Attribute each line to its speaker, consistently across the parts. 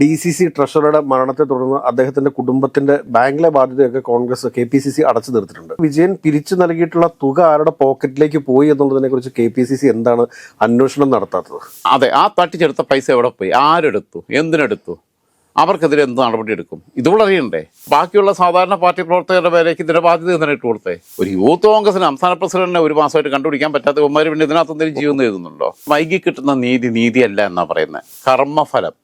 Speaker 1: D C C ട്രഷററുടെ മരണത്തെ തുടർന്ന് അദ്ദേഹത്തിന്റെ കുടുംബത്തിന്റെ ബാങ്കിലെ ബാധ്യതയൊക്കെ Congress K P C C അടച്ചു തീർത്തിട്ടുണ്ട്. വിജയൻ പിരിച്ചു നൽകിയിട്ടുള്ള തുക ആരുടെ പോക്കറ്റിലേക്ക് പോയി എന്നുള്ളതിനെ കുറിച്ച് കെ പി സി സി എന്താണ് അന്വേഷണം നടത്താത്തത്?
Speaker 2: അതെ ആ തട്ടിച്ചെടുത്ത പൈസ എവിടെ പോയി? ആരെടുത്തു? എന്തിനെടുത്തു? അവർക്കെതിരെ എന്ത് നടപടി എടുക്കും ഇതുകൂടെ അറിയണ്ടേ? ബാക്കിയുള്ള സാധാരണ പാർട്ടി പ്രവർത്തകരുടെ പേരേക്ക് ഇതിന്റെ ബാധ്യത എന്താണ് ഇട്ട് കൊടുത്തേ? ഒരു യൂത്ത് കോൺഗ്രസിന് സംസ്ഥാന പ്രസിഡന്റിനെ ഒരു മാസമായിട്ട് കണ്ടുപിടിക്കാൻ പറ്റാത്ത ഉമ്മാര് പിന്നെ ഇതിനകത്ത് എന്തെങ്കിലും ജീവൻ എഴുതുന്നുണ്ടോ? വൈകി കിട്ടുന്ന നീതി നീതിയല്ല എന്നാ പറയുന്നത് കർമ്മഫലം.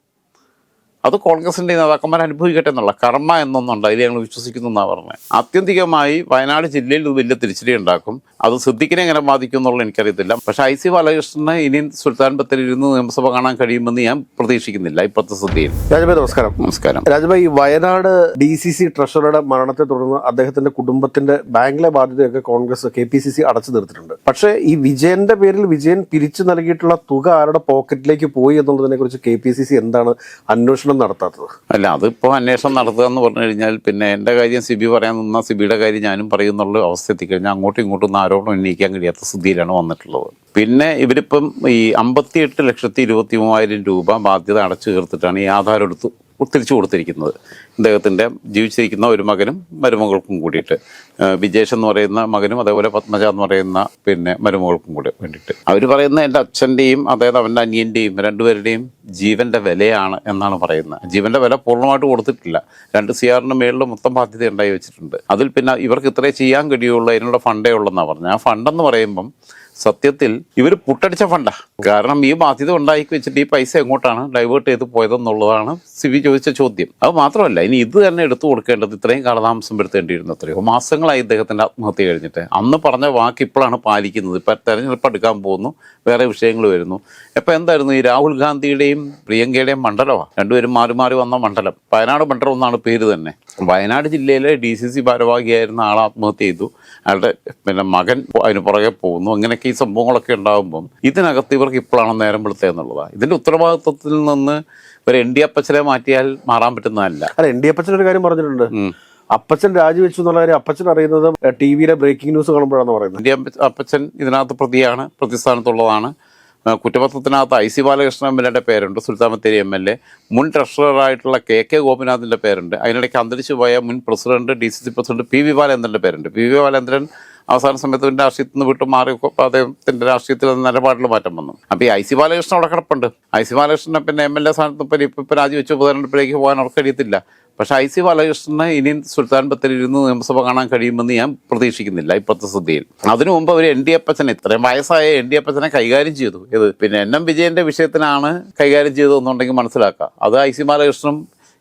Speaker 2: അത് കോൺഗ്രസിന്റെ നേതാക്കന്മാർ അനുഭവിക്കട്ടെ എന്നുള്ള കർമ്മ എന്നൊന്നുണ്ട്. അതിൽ ഞങ്ങൾ വിശ്വസിക്കുന്നു എന്നാണ് പറഞ്ഞത്. ആത്യന്തികമായി വയനാട് ജില്ലയിൽ ഇത് വലിയ തിരിച്ചടി ഉണ്ടാക്കും. അത് സിദ്ദിഖിനെ എങ്ങനെ ബാധിക്കും എന്നുള്ളത് എനിക്കറിയത്തില്ല. പക്ഷേ ഐ സി ബാലകൃഷ്ണന് ഇനി സുൽത്താൻ ബത്തേരിയിൽ ഇരുന്ന് നിയമസഭ കാണാൻ കഴിയുമെന്ന് ഞാൻ പ്രതീക്ഷിക്കുന്നില്ല ഇപ്പോഴത്തെ സ്ഥിതിയിൽ.
Speaker 1: രാജഭായ് നമസ്കാരം.
Speaker 2: നമസ്കാരം.
Speaker 1: രാജഭായ് ഈ വയനാട് ഡി സി സി ട്രഷററുടെ മരണത്തെ തുടർന്ന് അദ്ദേഹത്തിന്റെ കുടുംബത്തിന്റെ ബാങ്കിലെ ബാധ്യതയൊക്കെ Congress K P C C അടച്ചു തീർത്തിട്ടുണ്ട്. പക്ഷേ ഈ വിജയന്റെ പേരിൽ വിജയൻ പിരിച്ചു നൽകിയിട്ടുള്ള തുക ആരുടെ പോക്കറ്റിലേക്ക് പോയി എന്നുള്ളതിനെ കുറിച്ച് കെ പി സി സി എന്താണ് അന്വേഷണം നടത്താത്തത്.
Speaker 2: അല്ല അതിപ്പോൾ അന്വേഷണം നടത്തുക എന്ന് പറഞ്ഞു കഴിഞ്ഞാൽ പിന്നെ എന്റെ കാര്യം സിബി പറയാൻ നിന്നാൽ സിബിയുടെ കാര്യം ഞാനും പറയുന്നുള്ള അവസ്ഥ എത്തിക്കഴിഞ്ഞാൽ അങ്ങോട്ടും ഇങ്ങോട്ടും ഒന്നും ആരോപണം ഉന്നയിക്കാൻ കഴിയാത്ത സ്ഥിതിയിലാണ് വന്നിട്ടുള്ളത്. പിന്നെ ഇവരിപ്പം ഈ അമ്പത്തിയെട്ട് ലക്ഷത്തി ഇരുപത്തി മൂവായിരം രൂപ ബാധ്യത അടച്ചു തീർത്തിട്ടാണ് ഈ ആധാരം എടുത്ത് തിരിച്ചു കൊടുത്തിരിക്കുന്നത്. ഇദ്ദേഹത്തിന്റെ ജീവിച്ചിരിക്കുന്ന ഒരു മകനും മരുമകൾക്കും കൂടിയിട്ട്. വിജേഷ് എന്ന് പറയുന്ന മകനും അതേപോലെ പത്മജ എന്ന് പറയുന്ന പിന്നെ മരുമകൾക്കും കൂടി വേണ്ടിയിട്ട്. അവർ പറയുന്ന എന്റെ അച്ഛന്റെയും അതായത് അവന്റെ അനിയന്റെയും രണ്ടുപേരുടെയും ജീവന്റെ വിലയാണ് എന്നാണ് പറയുന്നത്. ജീവന്റെ വില പൂർണമായിട്ട് കൊടുത്തിട്ടില്ല. രണ്ട് സി ആറിന് മേളിൽ മൊത്തം ബാധ്യത ഉണ്ടായി വെച്ചിട്ടുണ്ട്. അതിൽ പിന്നെ ഇവർക്ക് ഇത്രേ ചെയ്യാൻ കഴിയുള്ളൂ അതിനുള്ള ഫണ്ടേ ഉള്ളൂ ഉള്ളെന്നാണ് പറഞ്ഞത്. ആ ഫണ്ടെന്ന് പറയുമ്പം സത്യത്തിൽ ഇവർ പുട്ടടിച്ച ഫണ്ടാ. കാരണം ഈ ബാധ്യത ഉണ്ടാക്കി വെച്ചിട്ട് ഈ പൈസ എങ്ങോട്ടാണ് ഡൈവേർട്ട് ചെയ്ത് പോയതെന്നുള്ളതാണ് സിവി ചോദിച്ച ചോദ്യം. അത് മാത്രമല്ല ഇനി ഇത് തന്നെ എടുത്തു കൊടുക്കേണ്ടത് ഇത്രയും കാലതാമസം വരുത്തേണ്ടിയിരുന്നു എത്രയോ മാസങ്ങളായി ഇദ്ദേഹത്തിന്റെ ആത്മഹത്യ കഴിഞ്ഞിട്ട്. അന്ന് പറഞ്ഞ വാക്ക് ഇപ്പോഴാണ് പാലിക്കുന്നത്. ഇപ്പൊ തെരഞ്ഞെടുപ്പ് എടുക്കാൻ പോകുന്നു. വേറെ വിഷയങ്ങൾ വരുന്നു. ഇപ്പൊ എന്തായിരുന്നു ഈ രാഹുൽ ഗാന്ധിയുടെയും പ്രിയങ്കയുടെയും മണ്ഡലമാണ് രണ്ടുപേരും മാറി മാറി വന്ന മണ്ഡലം. വയനാട് മണ്ഡലം എന്നാണ് പേര് തന്നെ. വയനാട് ജില്ലയിലെ ഡി സി സി ഭാരവാഹിയായിരുന്ന ആൾ ആത്മഹത്യ ചെയ്തു. അയാളുടെ പിന്നെ മകൻ അതിന് പുറകെ പോകുന്നു. അങ്ങനെയൊക്കെ ഈ സംഭവങ്ങളൊക്കെ ഉണ്ടാകുമ്പം ഇതിനകത്ത് ഇവർക്ക് ഇപ്പോഴാണ് നേരം വെളുത്തത് എന്നുള്ളതാണ് ഇതിന്റെ ഉത്തരവാദിത്വത്തിൽ നിന്ന് ഒരു എൻ ഡി അപ്പച്ചനെ മാറ്റിയാൽ മാറാൻ പറ്റുന്നതല്ല.
Speaker 1: അല്ല എൻ ഡി അപ്പച്ചൻ ഒരു കാര്യം പറഞ്ഞിട്ടുണ്ട്. അപ്പച്ചൻ രാജിവെച്ചു എന്നുള്ള കാര്യം അപ്പച്ചൻ അറിയുന്നത് ടി വിയിലെ ബ്രേക്കിംഗ് ന്യൂസ് കാണുമ്പോഴാണ് പറയുന്നത്.
Speaker 2: ഇന്ത്യ അപ്പച്ചൻ ഇതിനകത്ത് പ്രതിയാണ് പ്രതിസ്ഥാനത്തുള്ളതാണ്. കുറ്റപത്രത്തിനകത്ത് I C Balakrishnan M L എയുടെ പേരുണ്ട് Sultan Bathery M L A. മുൻ ട്രഷററായിട്ടുള്ള കെ കെ ഗോപിനാഥിന്റെ പേരുണ്ട്. അതിനിടയ്ക്ക് അന്തരിച്ചു പോയ മുൻ president D C C president P V ബാലേന്ദ്രന്റെ പേരുണ്ട്. പി വി ബാലേന്ദ്രൻ അവസാന സമയത്ത് പിന്നെ രാഷ്ട്രീയത്തിൽ നിന്ന് വിട്ടു മാറി അദ്ദേഹത്തിന്റെ രാഷ്ട്രീയത്തിൽ നിലപാടിൽ മാറ്റം വന്നു. അപ്പോൾ ഈ ഐ സി ബാലകൃഷ്ണൻ അവിടെ കിടപ്പുണ്ട്. ഐ സി ബാലകൃഷ്ണൻ പിന്നെ എം എൽ എ സ്ഥാനത്ത് ഇപ്പം ഇപ്പം രാജിവെച്ച് ഉപതെരഞ്ഞെടുപ്പിലേക്ക് പോകാൻ അവർക്ക് കഴിയത്തില്ല. പക്ഷേ ഐ സി ബാലകൃഷ്ണന് ഇനി സുൽത്താൻ ബത്തേരി ഇരുന്ന് നിയമസഭ കാണാൻ കഴിയുമെന്ന് ഞാൻ പ്രതീക്ഷിക്കുന്നില്ല ഇപ്പോഴത്തെ സ്ഥിതിയിൽ. അതിനു മുമ്പ് അവർ എൻ ഡി അപ്പച്ചനെ ഇത്രയും വയസ്സായ എൻ ഡി അപ്പച്ചനെ കൈകാര്യം ചെയ്തു. ഇത് പിന്നെ എൻ എം വിജയന്റെ വിഷയത്തിനാണ് കൈകാര്യം ചെയ്തതെന്നുണ്ടെങ്കിൽ മനസ്സിലാക്കാം. അത് ഐ സി ബാലകൃഷ്ണൻ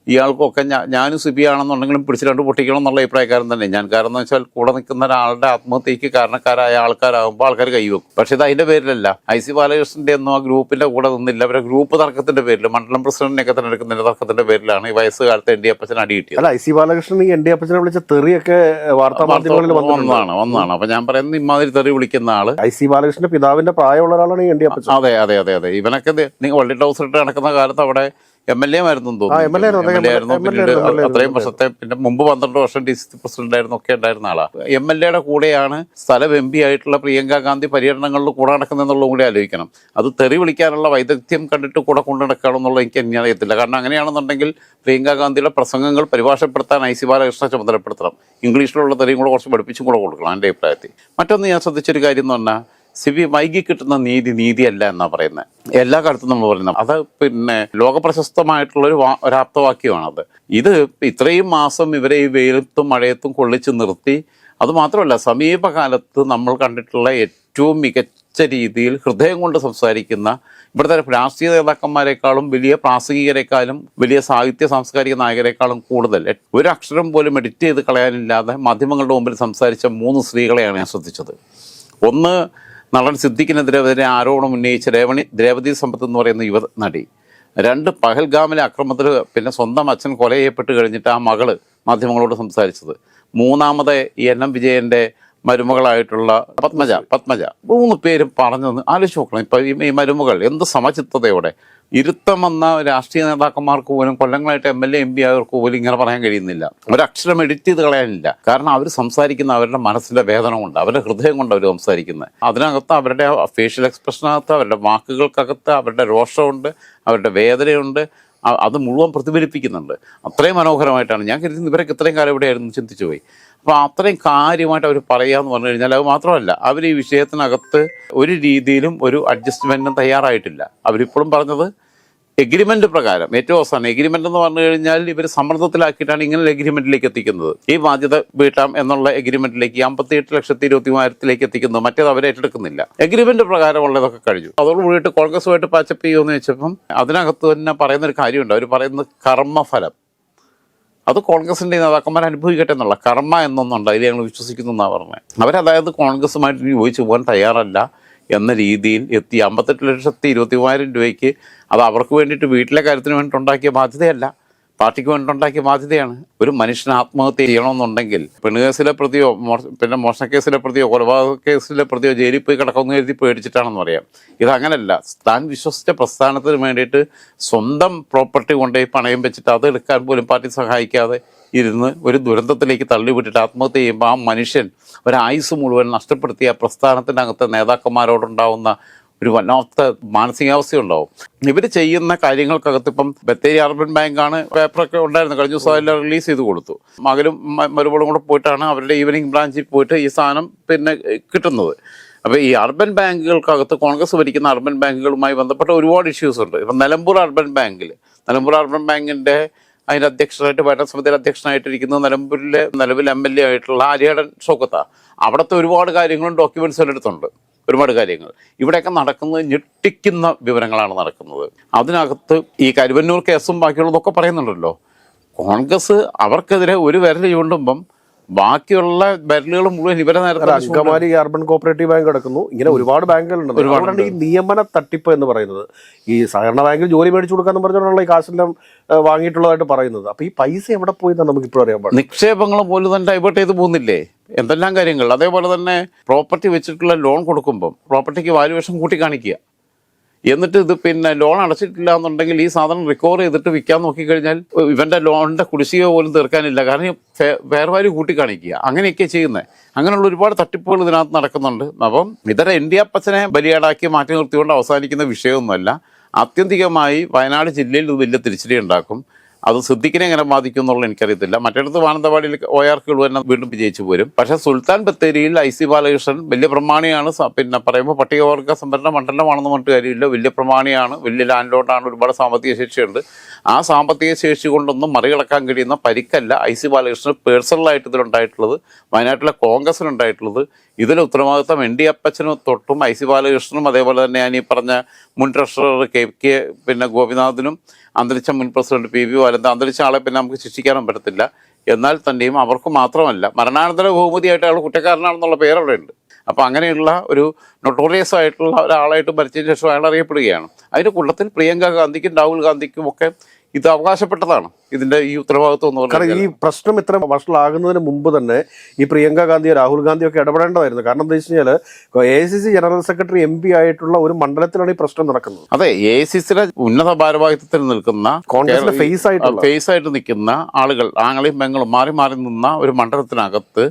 Speaker 2: ഇയാൾക്കൊക്കെ ഞാൻ ഞാനും സിബി ആണെന്നുണ്ടെങ്കിലും പിടിച്ച് രണ്ട് പൊട്ടിക്കണം എന്നുള്ള അഭിപ്രായക്കാരൻ തന്നെ. ഞാൻ കാരണം എന്ന് വെച്ചാൽ കൂടെ നിൽക്കുന്ന ഒരാളുടെ ആത്മഹത്യക്ക് കാരണക്കാരായ ആൾക്കാരാകുമ്പോൾ ആൾക്കാർ കൈവെക്കും പക്ഷെ ഇത് അതിന്റെ പേരിലല്ല. ഐ സി ബാലകൃഷ്ണന്റെ ഒന്നും ആ ഗ്രൂപ്പിന്റെ കൂടെ നിന്നില്ല. അവരെ ഗ്രൂപ്പ് തർക്കത്തിന്റെ പേരിൽ മണ്ഡലം പ്രസിഡന്റിനെയൊക്കെ തിരഞ്ഞെടുക്കുന്നതിന്റെ തർക്കത്തിന്റെ പേരിലാണ് ഈ വയസ്സുകാലത്ത് എൻ ഡി അപ്പച്ചൻ അടി കിട്ടിയത്
Speaker 1: അല്ല ഐ സി ബാലകൃഷ്ണൻ ഈ എൻ ഡി അപ്പച്ചനെ വിളിച്ച തെറിയൊക്കെ വാർത്താ മാധ്യമങ്ങളിൽ
Speaker 2: വന്നതാണ് വന്നതാണ്. അപ്പൊ ഞാൻ പറയുന്നത് ഇമാതിരി തെറി വിളിക്കുന്ന ആൾ
Speaker 1: ഐ സി ബാലകൃഷ്ണന്റെ പിതാവിന്റെ പ്രായമുള്ള ഒരാളാണ് ഈ എൻ ഡി അപ്പച്ചൻ.
Speaker 2: അതെ അതെ അതെ അതെ. ഇവനൊക്കെ നിങ്ങൾ വള്ളി ടൗസർ ഇട്ട് നടക്കുന്ന കാലത്ത് അവിടെ എം എൽ എ ആയിരുന്നു
Speaker 1: തോന്നുന്നു.
Speaker 2: അത്രയും വർഷത്തെ പിന്നെ മുമ്പ് പന്ത്രണ്ട് വർഷം ഡി സി സി പ്രസിഡന്റ് ആയിരുന്നു ഒക്കെ ഉണ്ടായിരുന്ന ആളാ. എം എൽ എയുടെ കൂടെയാണ് സ്ഥലം എം പി ആയിട്ടുള്ള പ്രിയങ്ക ഗാന്ധി പര്യടനങ്ങളിൽ കൂടെ നടക്കുന്നതെന്നുള്ളതും കൂടി ആലോചിക്കണം. അത് തെറി വിളിക്കാനുള്ള വൈദഗ്ധ്യം കണ്ടിട്ട് കൂടെ കൊണ്ടു നടക്കുകയാണെന്നുള്ളത് എനിക്ക് എന്നെ അറിയത്തില്ല. കാരണം അങ്ങനെയാണെന്നുണ്ടെങ്കിൽ പ്രിയങ്ക ഗാന്ധിയുടെ പ്രസംഗങ്ങൾ പരിഭാഷപ്പെടുത്താൻ ഐ സി ബാലകൃഷ്ണ ചുമതലപ്പെടുത്തണം. ഇംഗ്ലീഷിലുള്ള തെറിയും കൂടെ കുറച്ച് പഠിപ്പിച്ചും കൂടെ കൊടുക്കണം എന്റെ അഭിപ്രായത്തിൽ. മറ്റൊന്ന് ഞാൻ ശ്രദ്ധിച്ചൊരു കാര്യം എന്ന് പറഞ്ഞാൽ സിബി വൈകി കിട്ടുന്ന നീതി നീതിയല്ല എന്നാ പറയുന്നത് എല്ലാ കാലത്തും നമ്മൾ പറയുന്നത് അത് പിന്നെ ലോകപ്രശസ്തമായിട്ടുള്ള ഒരു ഒരാപ്തവാക്യമാണത്. ഇത് ഇത്രയും മാസം ഇവരെ ഈ വെയിലത്തും മഴയത്തും കൊള്ളിച്ച് നിർത്തി. അതുമാത്രമല്ല സമീപകാലത്ത് നമ്മൾ കണ്ടിട്ടുള്ള ഏറ്റവും മികച്ച രീതിയിൽ ഹൃദയം കൊണ്ട് സംസാരിക്കുന്ന ഇവിടുത്തെ രാഷ്ട്രീയ നേതാക്കന്മാരെക്കാളും വലിയ പ്രാസംഗികരെക്കാളും വലിയ സാഹിത്യ സാംസ്കാരിക നായകരെക്കാളും കൂടുതൽ. ഒരു അക്ഷരം പോലും എഡിറ്റ് ചെയ്ത് കളയാനില്ലാതെ മാധ്യമങ്ങളുടെ മുമ്പിൽ സംസാരിച്ച മൂന്ന് സ്ത്രീകളെയാണ് ഞാൻ ശ്രദ്ധിച്ചത്. ഒന്ന് നടൻ സിദ്ദിഖിനെതിരെ ആരോപണം ഉന്നയിച്ച രേവണി ദ്രേവതി സമ്പത്ത് എന്ന് പറയുന്ന യുവ നടി. രണ്ട് പഹൽഗാമിലെ അക്രമത്തിൽ പിന്നെ സ്വന്തം അച്ഛൻ കൊല ചെയ്യപ്പെട്ട് കഴിഞ്ഞിട്ട് ആ മകൾ മാധ്യമങ്ങളോട് സംസാരിച്ചത്. മൂന്നാമത് എൻ എം വിജയന്റെ മരുമകളായിട്ടുള്ള പത്മജ പത്മജ. മൂന്ന് പേരും പറഞ്ഞു ആലോചിച്ച് നോക്കണം. ഇപ്പൊ ഈ- ഈ മരുമകൾ എന്ത് സമചിത്തതയോടെ ഇരുത്തം വന്ന രാഷ്ട്രീയ നേതാക്കന്മാർക്ക് പോലും കൊല്ലങ്ങളായിട്ട് M L A M P ആയവർക്ക് പോലും ഇങ്ങനെ പറയാൻ കഴിയുന്നില്ല. ഒരക്ഷരം എഡിറ്റ് ചെയ്ത് കളയാനില്ല. കാരണം അവർ സംസാരിക്കുന്ന അവരുടെ മനസ്സിന്റെ വേദന കൊണ്ട് അവരുടെ ഹൃദയം കൊണ്ട് അവർ സംസാരിക്കുന്നത് അതിനകത്ത് അവരുടെ ഫേഷ്യൽ എക്സ്പ്രഷനകത്ത് അവരുടെ വാക്കുകൾക്കകത്ത് അവരുടെ രോഷമുണ്ട് അവരുടെ വേദനയുണ്ട് അത് മുഴുവൻ പ്രതിഫലിപ്പിക്കുന്നുണ്ട്. അത്രയും മനോഹരമായിട്ടാണ്. ഞാൻ കരുതുന്നത് ഇവരൊക്കെ ഇത്രയും കാലം എവിടെയായിരുന്നു ചിന്തിച്ചു പോയി അപ്പോൾ അത്രയും കാര്യമായിട്ട് അവർ പറയാന്ന് പറഞ്ഞു കഴിഞ്ഞാൽ അത് മാത്രമല്ല അവർ ഈ വിഷയത്തിനകത്ത് ഒരു രീതിയിലും ഒരു അഡ്ജസ്റ്റ്മെന്റിനും തയ്യാറായിട്ടില്ല. അവരിപ്പോഴും പറഞ്ഞത് എഗ്രിമെന്റ് പ്രകാരം. ഏറ്റവും അവസാനം എഗ്രിമെന്റ് എന്ന് പറഞ്ഞു കഴിഞ്ഞാൽ ഇവർ സമ്മർദ്ദത്തിലാക്കിയിട്ടാണ് ഇങ്ങനെ ഒരു എഗ്രിമെന്റിലേക്ക് എത്തിക്കുന്നത്. ഈ ബാധ്യത വീട്ടാം എന്നുള്ള എഗ്രിമെന്റിലേക്ക് അമ്പത്തി എട്ട് ലക്ഷത്തി ഇരുപത്തി മൂവായിരത്തിലേക്ക് എത്തിക്കുന്നത് മറ്റേത് അവരെ ഏറ്റെടുക്കുന്നില്ല. എഗ്രിമെന്റ് പ്രകാരമുള്ളതൊക്കെ കഴിഞ്ഞു. അതോട് കൂടിയിട്ട് കോൺഗ്രസുമായിട്ട് പാച്ചപ്പ് ചെയ്യുമെന്ന് വെച്ചപ്പം അതിനകത്ത് തന്നെ പറയുന്ന ഒരു കാര്യമുണ്ട്. അവർ പറയുന്നത് കർമ്മഫലം. അത് കോൺഗ്രസിന്റെ നേതാക്കന്മാർ അനുഭവിക്കട്ടെ എന്നുള്ള കർമ്മ എന്നൊന്നുണ്ട്. അതിൽ ഞങ്ങൾ വിശ്വസിക്കുന്നു എന്നാണ് പറഞ്ഞത് അവരതായത് കോൺഗ്രസുമായിട്ട് ചോദിച്ചു പോകാൻ തയ്യാറല്ല എന്ന രീതിയിൽ എത്തി അമ്പത്തെട്ട് ലക്ഷത്തി ഇരുപത്തി മൂവായിരം രൂപയ്ക്ക് അത് അവർക്ക് വേണ്ടിയിട്ട് വീട്ടിലെ കാര്യത്തിന് വേണ്ടിയിട്ട് ഉണ്ടാക്കിയ ബാധ്യതയല്ല. പാർട്ടിക്ക് വേണ്ടി ഉണ്ടാക്കിയ ബാധ്യതയാണ്. ഒരു മനുഷ്യൻ ആത്മഹത്യ ചെയ്യണമെന്നുണ്ടെങ്കിൽ പെണ്ണുകേസിലെ പ്രതിയോ പിന്നെ മോഷണക്കേസിലെ പ്രതിയോ കൊലപാതക കേസിലെ പ്രതിയോ ജയിലിൽ പോയി കിടക്കുന്നു എഴുതി പേടിച്ചിട്ടാണെന്ന് പറയാം. ഇതങ്ങനല്ല. താൻ വിശ്വസിച്ച പ്രസ്ഥാനത്തിന് വേണ്ടിയിട്ട് സ്വന്തം പ്രോപ്പർട്ടി കൊണ്ടുപോയി പണയം വെച്ചിട്ട് അത് എടുക്കാൻ പോലും പാർട്ടി സഹായിക്കാതെ ഇരുന്ന് ഒരു ദുരന്തത്തിലേക്ക് തള്ളിവിട്ടിട്ട് ആത്മഹത്യ ചെയ്യുമ്പോൾ ആ മനുഷ്യൻ ഒരായുസ് മുഴുവൻ നഷ്ടപ്പെടുത്തിയ പ്രസ്ഥാനത്തിനകത്തെ നേതാക്കന്മാരോടുണ്ടാവുന്ന ഒരു വല്ലാത്ത മാനസികാവസ്ഥയുണ്ടാവും. ഇവർ ചെയ്യുന്ന കാര്യങ്ങൾക്കകത്ത് ഇപ്പം ബത്തേരി അർബൻ ബാങ്കാണ് പേപ്പറൊക്കെ ഉണ്ടായിരുന്നു. കഴിഞ്ഞ ദിവസം എല്ലാം റിലീസ് ചെയ്ത് കൊടുത്തു. മകനും മരുപോളും കൂടെ പോയിട്ടാണ് അവരുടെ ഈവനിങ് ബ്രാഞ്ചിൽ പോയിട്ട് ഈ സാധനം പിന്നെ കിട്ടുന്നത്. അപ്പോൾ ഈ അർബൻ ബാങ്കുകൾക്കകത്ത് കോൺഗ്രസ് ഭരിക്കുന്ന അർബൻ ബാങ്കുകളുമായി ബന്ധപ്പെട്ട ഒരുപാട് ഇഷ്യൂസ് ഉണ്ട്. ഇപ്പം നിലമ്പൂർ അർബൻ ബാങ്കിൽ നിലമ്പൂർ അർബൻ ബാങ്കിന്റെ അതിന്റെ അധ്യക്ഷനായിട്ട് ഭരണ സമിതിയിൽ അധ്യക്ഷനായിട്ടിരിക്കുന്നത് നിലമ്പൂരിലെ നിലവിൽ എം എൽ എ ആയിട്ടുള്ള ആര്യാടൻ ഷോക്കത്ത അവിടുത്തെ ഒരുപാട് കാര്യങ്ങളും ഡോക്യുമെന്റ്സ് എടുത്തുണ്ട് ഒരുപാട് കാര്യങ്ങൾ. ഇവിടെയൊക്കെ നടക്കുന്നത് ഞെട്ടിക്കുന്ന വിവരങ്ങളാണ് നടക്കുന്നത്. അതിനകത്ത് ഈ കരുവന്നൂർ കേസും ബാക്കിയുള്ളതൊക്കെ പറയുന്നുണ്ടല്ലോ. കോൺഗ്രസ് അവർക്കെതിരെ ഒരു വിരൽ ചൂണ്ടുമ്പം ബാക്കിയുള്ള വിരലുകൾ മുഴുവൻ ഇവരെ നേരത്തെ
Speaker 1: അങ്കമാലി അർബൻ കോപ്പറേറ്റീവ് ബാങ്ക് കിടക്കുന്നു. ഇങ്ങനെ ഒരുപാട് ബാങ്കുകളുണ്ട്. അതുകൊണ്ടാണ് ഈ നിയമന തട്ടിപ്പ് എന്ന് പറയുന്നത്. ഈ സഹകരണ ബാങ്കിൽ ജോലി മേടിച്ചു കൊടുക്കാന്ന് പറഞ്ഞുകൊണ്ടുള്ള ഈ കാശെല്ലാം വാങ്ങിയിട്ടുള്ളതായിട്ട് പറയുന്നത്. അപ്പൊ ഈ പൈസ എവിടെ പോയി നമുക്ക് ഇപ്പോൾ അറിയാൻ പാടില്ല.
Speaker 2: നിക്ഷേപങ്ങൾ പോലും തന്നെ ഡൈവേർട്ട് ചെയ്ത് പോകുന്നില്ലേ? എന്തെല്ലാം കാര്യങ്ങൾ? അതേപോലെ തന്നെ പ്രോപ്പർട്ടി വെച്ചിട്ടുള്ള ലോൺ കൊടുക്കുമ്പം പ്രോപ്പർട്ടിക്ക് വാല്യുവേഷൻ കൂട്ടി കാണിക്കുക എന്നിട്ട് ഇത് പിന്നെ ലോൺ അടച്ചിട്ടില്ല എന്നുണ്ടെങ്കിൽ ഈ സാധനം റിക്കവർ ചെയ്തിട്ട് വിൽക്കാൻ നോക്കിക്കഴിഞ്ഞാൽ ഇവന്റെ ലോണിന്റെ കുടിശ്ശിക പോലും തീർക്കാനില്ല. കാരണം ഫെയർ വാല്യൂ കൂട്ടി കാണിക്കുക അങ്ങനെയൊക്കെ ചെയ്യുന്നത് അങ്ങനെയുള്ള ഒരുപാട് തട്ടിപ്പുകൾ ഇതിനകത്ത് നടക്കുന്നുണ്ട്. അപ്പം ഇതര ഇന്ത്യ അപ്പച്ചനെ ബലിയാടാക്കി മാറ്റി നിർത്തിക്കൊണ്ട് അവസാനിക്കുന്ന വിഷയമൊന്നുമല്ല. ആത്യന്തികമായി വയനാട് ജില്ലയിൽ ഇത് വലിയ തിരിച്ചടി ഉണ്ടാക്കും. അത് സിദ്ദിഖിനെ എങ്ങനെ ബാധിക്കും എന്നുള്ളത് എനിക്കറിയത്തില്ല. മറ്റിടത്ത് മാനന്തവാടിയിൽ ഒ ആർ കിളു തന്നെ വീണ്ടും വിജയിച്ചു പോരും. പക്ഷെ സുൽത്താൻ ബത്തേരിയിൽ ഐ സി ബാലകൃഷ്ണൻ വലിയ പ്രമാണിയാണ്. പിന്നെ പറയുമ്പോൾ പട്ടികവർഗ സംവരണ മണ്ഡലമാണെന്ന് പറഞ്ഞിട്ട് കാര്യമില്ല. വലിയ പ്രമാണിയാണ്. വലിയ ലാൻഡ് ലോഡാണ് ഒരുപാട് സാമ്പത്തിക ശേഷിയുണ്ട്. ആ സാമ്പത്തിക ശേഷി കൊണ്ടൊന്നും മറികടക്കാൻ കഴിയുന്ന പരിക്കല്ല ഐ സി ബാലകൃഷ്ണൻ പേഴ്സണലായിട്ട് ഇതിലുണ്ടായിട്ടുള്ളത്. വയനാട്ടിലെ കോൺഗ്രസിനുണ്ടായിട്ടുള്ളത് ഇതിലെ ഉത്തരവാദിത്തം എൻ ഡി അപ്പച്ചനും തൊട്ടും ഐ സി ബാലകൃഷ്ണനും. അതേപോലെ തന്നെ ഞാൻ ഈ പറഞ്ഞ മുൻ ട്രഷറർ കെ കെ പിന്നെ ഗോപിനാഥിനും അന്തരിച്ച മുൻ പ്രസിഡന്റ് പി വി വാലന്ത അന്തരിച്ച ആളെ പിന്നെ നമുക്ക് ശിക്ഷിക്കാനും പറ്റത്തില്ല. എന്നാൽ തന്നെയും അവർക്ക് മാത്രമല്ല മരണാനന്തര ബഹുമതിയായിട്ട് അയാൾ കുറ്റക്കാരനാണെന്നുള്ള പേര് അവിടെ ഉണ്ട് അപ്പോൾ അങ്ങനെയുള്ള ഒരു നൊട്ടോറിയസ് ആയിട്ടുള്ള ഒരാളായിട്ട് മരിച്ചതിന് ശേഷം അയാൾ അറിയപ്പെടുകയാണ്. അതിന്റെ കൂട്ടത്തിൽ പ്രിയങ്ക ഗാന്ധിക്കും രാഹുൽ ഗാന്ധിക്കും ഒക്കെ ഇത് അവകാശപ്പെട്ടതാണ്. ഇതിന്റെ ഈ ഉത്തരവാദിത്വം എന്ന്
Speaker 1: കാരണം
Speaker 2: പറഞ്ഞാൽ
Speaker 1: ഈ പ്രശ്നം ഇത്ര വഷളാകുന്നതിന് മുമ്പ് തന്നെ ഈ പ്രിയങ്ക ഗാന്ധി രാഹുൽ ഗാന്ധി ഒക്കെ ഇടപെടേണ്ടതായിരുന്നു. കാരണം എന്താ വെച്ച് കഴിഞ്ഞാൽ A C C general secretary M P ആയിട്ടുള്ള ഒരു മണ്ഡലത്തിലാണ് ഈ പ്രശ്നം നടക്കുന്നത്.
Speaker 2: അതെ എ സി സിയുടെ ഉന്നത ഭാരവാഹിത്വത്തിൽ നിൽക്കുന്ന
Speaker 1: കോൺഗ്രസിന്റെ ഫേസ് ആയിട്ട്
Speaker 2: ഫേസ് ആയിട്ട് നിൽക്കുന്ന ആളുകൾ ആങ്ങളെയും പെങ്ങളും മാറി മാറി നിന്ന ഒരു മണ്ഡലത്തിനകത്ത്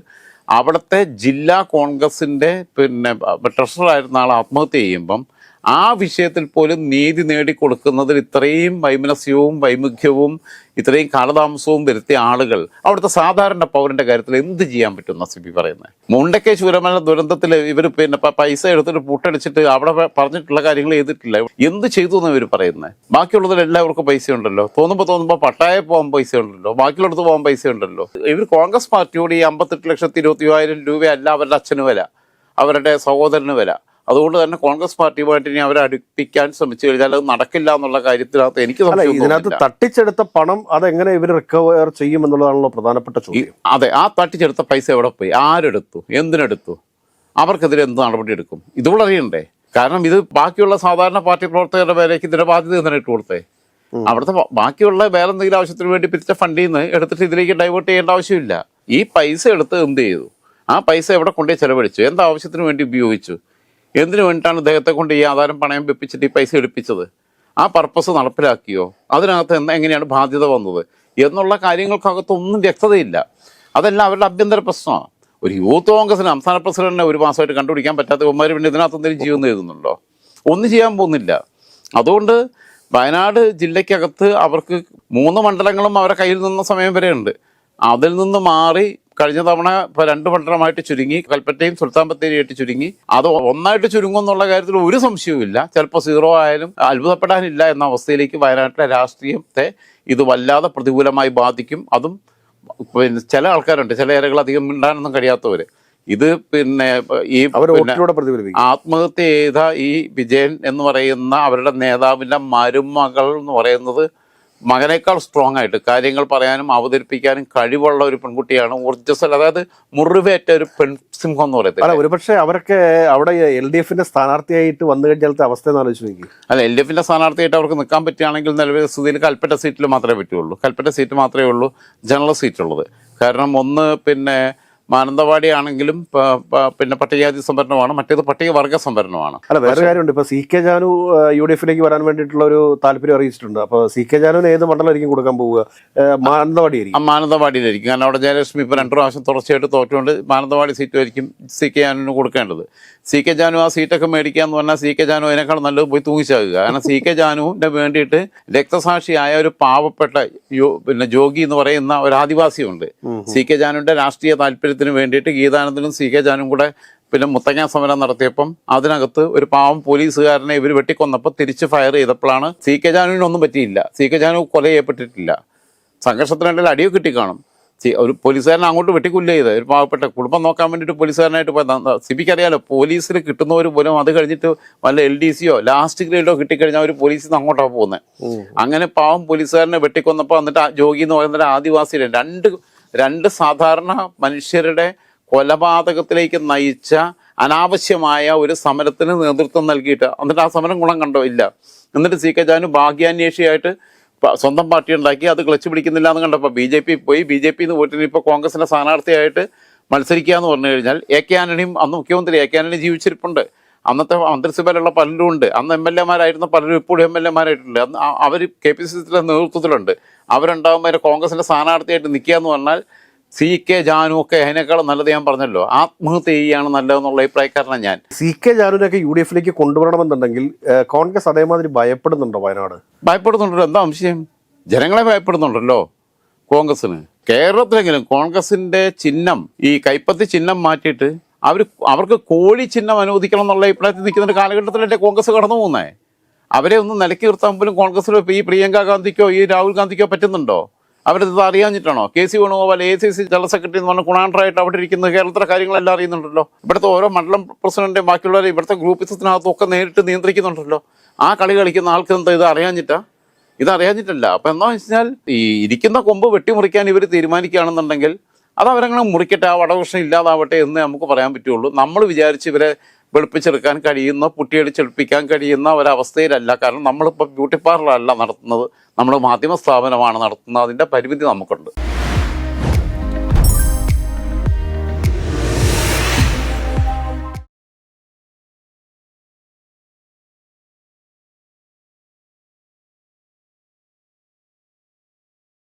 Speaker 2: അവിടുത്തെ ജില്ലാ കോൺഗ്രസിന്റെ പിന്നെ ട്രഷറായിരുന്ന ആൾ ആത്മഹത്യ ചെയ്യുമ്പം ആ വിഷയത്തിൽ പോലും നീതി നേടിക്കൊടുക്കുന്നതിൽ ഇത്രയും വൈമനസ്യവും വൈമുഖ്യവും ഇത്രയും കാലതാമസവും വരുത്തിയ ആളുകൾ അവിടുത്തെ സാധാരണ പൗരന്റെ കാര്യത്തിൽ എന്ത് ചെയ്യാൻ പറ്റും നസിബി പറയുന്നത്? മുണ്ടക്കെ ചൂരമല ദുരന്തത്തിൽ ഇവർ പിന്നെ പൈസ എടുത്തിട്ട് പൂട്ടടിച്ചിട്ട് അവിടെ പറഞ്ഞിട്ടുള്ള കാര്യങ്ങൾ ചെയ്തിട്ടില്ല. എന്ത് ചെയ്തു എന്ന് ഇവർ പറയുന്നത്? ബാക്കിയുള്ളതിൽ എല്ലാവർക്കും പൈസ ഉണ്ടല്ലോ തോന്നുമ്പോൾ തോന്നുമ്പോൾ പട്ടായ പോകാൻ പൈസ ഉണ്ടല്ലോ ബാക്കിയുള്ളടത്ത് പോകാൻ പൈസ ഉണ്ടല്ലോ ഇവർ കോൺഗ്രസ് പാർട്ടിയോട് ഈ അമ്പത്തെട്ട് ലക്ഷത്തി ഇരുപത്തി രൂപയല്ല അവരുടെ അച്ഛന് വില അവരുടെ സഹോദരന് വില. അതുകൊണ്ട് തന്നെ കോൺഗ്രസ് പാർട്ടിയുമായിട്ട് ഇനി അവരെ അടുപ്പിക്കാൻ ശ്രമിച്ചു കഴിഞ്ഞാൽ അത് നടക്കില്ല എന്നുള്ള കാര്യത്തിനകത്ത് എനിക്ക്
Speaker 1: ഇതിനകത്ത് തട്ടിച്ചെടുത്ത പണം അതെങ്ങനെ ഇവർ റിക്കവർ ചെയ്യും എന്നുള്ളതാണല്ലോ പ്രധാനപ്പെട്ട ചോദ്യം.
Speaker 2: അതെ ആ തട്ടിച്ചെടുത്ത പൈസ എവിടെ പോയി? ആരെടുത്തു? എന്തിനെടുത്തു? അവർക്കെതിരെ എന്ത് നടപടി എടുക്കും? ഇതുകൂടെ അറിയണ്ടേ? കാരണം ഇത് ബാക്കിയുള്ള സാധാരണ പാർട്ടി പ്രവർത്തകരുടെ പേരേക്ക് ഇതിന്റെ ബാധ്യത എന്തിനാണ് ഇട്ട് കൊടുത്തേ? അവിടുത്തെ ബാക്കിയുള്ള വേറെ എന്തെങ്കിലും ആവശ്യത്തിന് വേണ്ടി പിരിച്ച ഫണ്ടിൽ നിന്ന് എടുത്തിട്ട് ഇതിലേക്ക് ഡൈവേർട്ട് ചെയ്യേണ്ട ആവശ്യമില്ല. ഈ പൈസ എടുത്ത് എന്ത് ചെയ്തു? ആ പൈസ എവിടെ കൊണ്ടുപോയി ചെലവഴിച്ചു? എന്താവശ്യത്തിന് വേണ്ടി ഉപയോഗിച്ചു? എന്തിനു വേണ്ടിയിട്ടാണ് ഇദ്ദേഹത്തെ കൊണ്ട് ഈ ആധാരം പണയം വെപ്പിച്ചിട്ട് ഈ പൈസ എടുപ്പിച്ചത്? ആ പർപ്പസ് നടപ്പിലാക്കിയോ? അതിനകത്ത് എന്താ എങ്ങനെയാണ് ബാധ്യത വന്നത്? എന്നുള്ള കാര്യങ്ങൾക്കകത്തൊന്നും വ്യക്തതയില്ല. അതെല്ലാം അവരുടെ ആഭ്യന്തര പ്രശ്നമാണ്. ഒരു യൂത്ത് കോൺഗ്രസിന് സംസ്ഥാന പ്രസിഡന്റിനെ ഒരു മാസമായിട്ട് കണ്ടുപിടിക്കാൻ പറ്റാത്ത ഇവന്മാർ പിന്നെ ഇതിനകത്ത് എന്തെങ്കിലും ജീവൻ എഴുതുന്നുണ്ടോ ഒന്നും ചെയ്യാൻ പോകുന്നില്ല. അതുകൊണ്ട് വയനാട് ജില്ലയ്ക്കകത്ത് അവർക്ക് മൂന്ന് മണ്ഡലങ്ങളും അവരുടെ കയ്യിൽ നിന്ന സമയം വരെയുണ്ട്. അതിൽ നിന്ന് മാറി കഴിഞ്ഞ തവണ ഇപ്പൊ രണ്ട് മണ്ഡലമായിട്ട് ചുരുങ്ങി കൽപ്പറ്റയും സുൽത്താൻ ബത്തേരിയായിട്ട് ചുരുങ്ങി. അത് ഒന്നായിട്ട് ചുരുങ്ങും എന്നുള്ള കാര്യത്തിൽ ഒരു സംശയവുമില്ല. ചിലപ്പോൾ സീറോ ആയാലും അത്ഭുതപ്പെടാനില്ല എന്ന അവസ്ഥയിലേക്ക് വയനാട്ടിലെ രാഷ്ട്രീയത്തെ ഇത് വല്ലാതെ പ്രതികൂലമായി ബാധിക്കും. അതും പിന്നെ ചില ആൾക്കാരുണ്ട് ചില ഏരകൾ അധികം മിണ്ടാനൊന്നും കഴിയാത്തവര്. ഇത് പിന്നെ ഈ ആത്മഹത്യ ചെയ്ത ഈ വിജയൻ എന്ന് പറയുന്ന അവരുടെ നേതാവിന്റെ മരുമകൾ എന്ന് പറയുന്നത് മകനേക്കാൾ സ്ട്രോങ് ആയിട്ട് കാര്യങ്ങൾ പറയാനും അവതരിപ്പിക്കാനും കഴിവുള്ള ഒരു പെൺകുട്ടിയാണ് ഊർജസ്വല. അതായത് മുറിവേറ്റ ഒരു പെൺ സിംഹം എന്ന്
Speaker 1: പറയുന്നത്
Speaker 2: അല്ല
Speaker 1: ഒരുപക്ഷെ അവരൊക്കെ അവിടെ എൽ ഡി എഫിന്റെ സ്ഥാനാർത്ഥിയായിട്ട് വന്നു കഴിഞ്ഞാലത്തെ അവസ്ഥ എന്ന് ആലോചിച്ച് നോക്കി
Speaker 2: അല്ല എൽ ഡി എഫിന്റെ സ്ഥാനാർത്ഥിയായിട്ട് അവർക്ക് നിൽക്കാൻ പറ്റുകയാണെങ്കിൽ നിലവിൽ സ്ഥിതിയിൽ കൽപ്പറ്റ സീറ്റിൽ മാത്രമേ പറ്റുള്ളൂ കൽപ്പറ്റ സീറ്റ് മാത്രമേ ഉള്ളൂ ജനറൽ സീറ്റ് ഉള്ളത് കാരണം ഒന്ന് പിന്നെ മാനന്തവാടി ആണെങ്കിലും പ- പ- പിന്നെ പട്ടികജാതി സംവരണമാണ് മറ്റേത് പട്ടികവർഗ സംവരണമാണ്.
Speaker 1: അല്ല വേറെ കാര്യമുണ്ട്. ഇപ്പൊ C K Janu U D എഫിലേക്ക് വരാൻ വേണ്ടിയിട്ടുള്ള ഒരു താല്പര്യം അറിയിച്ചിട്ടുണ്ട്. അപ്പൊ സി കെ ജാനുവിന് ഏത് മണ്ഡലമായിരിക്കും കൊടുക്കാൻ പോവുക? മാനന്തവാടി
Speaker 2: ആ മാനന്തവാടിയിലായിരിക്കും. കാരണം അവിടെ ജയലക്ഷ്മി ഇപ്പൊ രണ്ടു പ്രാവശ്യം തുടർച്ചയായിട്ട് തോറ്റുകൊണ്ട് മാനന്തവാടി സീറ്റുമായിരിക്കും സി കെ ജാനുവിന് കൊടുക്കേണ്ടത്. സി കെ ജാനു ആ സീറ്റൊക്കെ മേടിക്കുക എന്ന് പറഞ്ഞാൽ സി കെ ജാനു അതിനേക്കാൾ നല്ലത് പോയി തൂങ്ങിച്ചാകുക. കാരണം സി കെ ജാനുവിന്റെ വേണ്ടിയിട്ട് രക്തസാക്ഷിയായ ഒരു പാവപ്പെട്ട പിന്നെ ജോഗി എന്ന് പറയുന്ന ഒരു ആദിവാസിയുണ്ട്. സി കെ ജാനുവിന്റെ രാഷ്ട്രീയ താല്പര്യത്തിന് വേണ്ടിയിട്ട് ഗീതാനന്ദനും സി കെ ജാനും കൂടെ പിന്നെ മുത്തങ്ങ സമരം നടത്തിയപ്പം അതിനകത്ത് ഒരു പാവം പോലീസുകാരനെ ഇവർ വെട്ടിക്കൊന്നപ്പോൾ തിരിച്ച് ഫയർ ചെയ്തപ്പോഴാണ് സി കെ ജാനുവിനൊന്നും പറ്റിയില്ല. സി കെ ജാനു കൊല ചെയ്യപ്പെട്ടിട്ടില്ല. സംഘർഷത്തിനിടയിൽ അടിയോ കിട്ടിക്കാണും. സി- ഒരു പോലീസുകാരനെ അങ്ങോട്ട് വെട്ടിക്കൊല്ല ചെയ്ത് ഒരു പാവപ്പെട്ട കുടുംബം നോക്കാൻ വേണ്ടിയിട്ട് പോലീസുകാരനായിട്ട് പോയത് സിബിക്ക് അറിയാലോ പോലീസിൽ കിട്ടുന്നവർ പോലും അത് കഴിഞ്ഞിട്ട് വല്ല എൽ ഡി സിയോ ലാസ്റ്റ് ഗ്രേഡോ കിട്ടിക്കഴിഞ്ഞാൽ അവർ പോലീസിൽ നിന്ന് അങ്ങോട്ടാണ് പോകുന്നത് അങ്ങനെ പാവം പോലീസുകാരനെ വെട്ടിക്കൊന്നപ്പോൾ എന്നിട്ട് ജോഗി എന്ന് പറയുന്ന ഒരു ആദിവാസിയുടെ രണ്ട് രണ്ട് സാധാരണ മനുഷ്യരുടെ കൊലപാതകത്തിലേക്ക് നയിച്ച അനാവശ്യമായ ഒരു സമരത്തിന് നേതൃത്വം നൽകിയിട്ട് എന്നിട്ട് ആ സമരം ഗുണം കണ്ടോ? ഇല്ല. എന്നിട്ട് സി കെ ജാനു ഭാഗ്യാന്വേഷിയായിട്ട് സ്വന്തം പാർട്ടി ഉണ്ടാക്കി അത് ക്ലച്ച് പിടിക്കുന്നില്ല എന്ന് കണ്ടപ്പോൾ ബി ജെ പി പോയി. ബി ജെ പി വോട്ടിന് ഇപ്പോൾ കോൺഗ്രസിന്റെ സ്ഥാനാർത്ഥിയായിട്ട് മത്സരിക്കുക എന്ന് പറഞ്ഞു കഴിഞ്ഞാൽ എ കെ ആന്റണിയും അന്ന് മുഖ്യമന്ത്രി എ കെ ആന്റണി ജീവിച്ചിരിപ്പുണ്ട്. അന്നത്തെ മന്ത്രിസഭയിലുള്ള പലരും ഉണ്ട്. അന്ന് എം എൽ എമാരായിരുന്ന പലരും ഇപ്പോഴും എം എൽ എമാരായിട്ടുണ്ട്. അന്ന് അവർ കെ പി സി സിയുടെ നേതൃത്വത്തിലുണ്ട്. അവരുണ്ടാകുമ്പോൾ കോൺഗ്രസിന്റെ സ്ഥാനാർത്ഥിയായിട്ട് നിൽക്കുക എന്ന് പറഞ്ഞാൽ സി കെ ജാനു ഒക്കെ അതിനേക്കാളും നല്ലത് ഞാൻ പറഞ്ഞല്ലോ. ആത്മഹത്യ ചെയ്യുകയാണ് നല്ലതെന്നുള്ള അഭിപ്രായക്കാരനാണ് ഞാൻ.
Speaker 1: സി കെ ജാനുവിനൊക്കെ യു ഡി എഫിലേക്ക് കൊണ്ടുവരണമെന്നുണ്ടെങ്കിൽ കോൺഗ്രസ് അതേമാതിരി ഭയപ്പെടുന്നുണ്ടോ വയനാട്?
Speaker 2: ഭയപ്പെടുന്നുണ്ടല്ലോ. എന്താ സംശയം? ജനങ്ങളെ ഭയപ്പെടുന്നുണ്ടല്ലോ കോൺഗ്രസിന് കേരളത്തിലെങ്കിലും കോൺഗ്രസിന്റെ ചിഹ്നം ഈ കൈപ്പത്തി ചിഹ്നം മാറ്റിയിട്ട് അവർ അവർക്ക് കോഴി ചിഹ്നം അനുവദിക്കണം എന്നുള്ള അഭിപ്രായത്തിൽ നിൽക്കുന്ന ഒരു കാലഘട്ടത്തിലല്ലേ കോൺഗ്രസ് കടന്നു പോകുന്നേ? അവരെ ഒന്ന് നിലയ്ക്ക് നിർത്താൻ പോലും കോൺഗ്രസിൽ ഇപ്പോൾ ഈ പ്രിയങ്ക ഗാന്ധിക്കോ ഈ രാഹുൽ ഗാന്ധിക്കോ പറ്റുന്നുണ്ടോ? അവരത് അറിയാഞ്ഞിട്ടാണോ? K C Venugopal A C C general secretary എന്ന് പറഞ്ഞ കുണാണ്ടറായിട്ട് അവിടെ ഇരിക്കുന്ന കേരളത്തിലെ കാര്യങ്ങളെല്ലാം അറിയുന്നുണ്ടല്ലോ. ഇവിടുത്തെ ഓരോ മണ്ഡലം പ്രസിഡന്റ് ബാക്കിയുള്ളവരെ ഇവിടുത്തെ ഗ്രൂപ്പിസത്തിനകത്തും ഒക്കെ നേരിട്ട് നിയന്ത്രിക്കുന്നുണ്ടല്ലോ. ആ കളി കളിക്കുന്ന ആൾക്ക് എന്താ ഇത് അറിയാഞ്ഞിട്ടാ? ഇത് അറിയാഞ്ഞിട്ടല്ല. അപ്പൊ എന്താ വെച്ചാൽ ഈ ഇരിക്കുന്ന കൊമ്പ് വെട്ടിമുറിക്കാൻ ഇവർ തീരുമാനിക്കുകയാണെന്നുണ്ടെങ്കിൽ അത് അവരങ്ങനെ മുറിക്കട്ടെ ആ വടകൃഷ്ണൻ ഇല്ലാതാവട്ടെ എന്ന് നമുക്ക് പറയാൻ പറ്റുള്ളൂ. നമ്മൾ വിചാരിച്ച് ഇവരെ വെളുപ്പിച്ചെടുക്കാൻ കഴിയുന്ന പുട്ടിയടിച്ചെടുപ്പിക്കാൻ കഴിയുന്ന ഒരവസ്ഥയിലല്ല. കാരണം നമ്മളിപ്പോൾ ബ്യൂട്ടി പാർലറല്ല നടത്തുന്നത്. നമ്മൾ മാധ്യമ സ്ഥാപനമാണ് നടത്തുന്നത്. അതിന്റെ പരിമിതി നമുക്കുണ്ട്.